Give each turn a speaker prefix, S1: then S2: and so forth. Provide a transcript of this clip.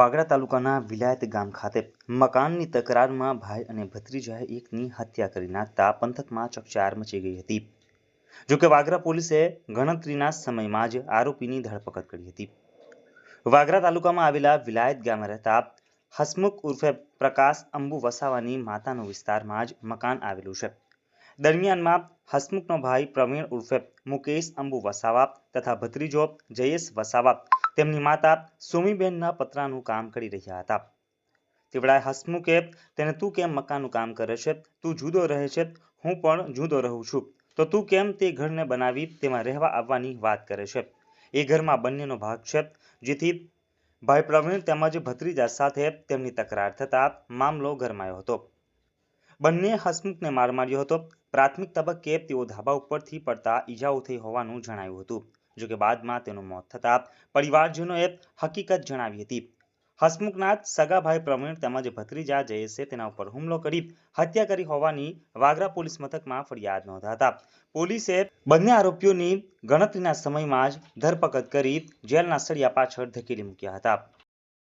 S1: વાગરા તાલુકાના વિલાયત ગામ ખાતે મકાનની તકરારમાં ભાઈ અને ભત્રીજાએ એકની હત્યા કરી નાખતા પંથકમાં ચકચાર મચી ગઈ હતી. જોકે વાગરા પોલીસે ગણતરીના સમયમાં જ આરોપીની ધરપકડ કરી હતી. વાગરા તાલુકામાં આવેલા વિલાયત ગામે રહેતા હસમુખ ઉર્ફે પ્રકાશ અંબુ વસાવાની માતાનો વિસ્તારમાં જ મકાન આવેલું છે. દરમિયાનમાં હસમુખનો ભાઈ પ્રવીણ ઉર્ફે મુકેશ અંબુ વસાવા તથા ભત્રીજો જયેશ વસાવા તેમની માતા સોમીબેનના પતરાનું કામ કરી રહ્યા હતા. તેવડાએ હસમુખે તેને તું કેમ મકાનનું કામ કરે છે? તું જુદો રહે છે? હું પણ જુદો રહું છું. તો તું કેમ તે ઘરને બનાવી, તેમાં રહેવા આવવાની વાત કરે છે? એ ઘરમાં બંનેનો ભાગ છે. જેથી ભાઈ પ્રવીણ તેમજ ભત્રીજા સાથે તેમની તકરાર થતા મામલો ગરમાયો હતો. બંને હસમુખને માર માર્યો હતો. પ્રાથમિક તબક્કે તેઓ ધાબા ઉપરથી પડતા ઈજાઓ થઈ હોવાનું જણાયું હતું. જોકે બાદમાં તેનું મોત થતા પરિવારજનોએ હકીકત જણાવી હતી. હસમુખનાથ, સગાભાઈ સગા પ્રવીણ તેમજ ભત્રીજા જયેશે તેના ઉપર હુમલો કરી હત્યા કરી હોવાની વાગરા પોલીસ મથકમાં ફરિયાદ નોંધાતા પોલીસે બંને આરોપીઓની ગણતરીના સમયમાં જ ધરપકડ કરી જેલના સળિયા પાછળ ધકેલી મૂક્યા હતા.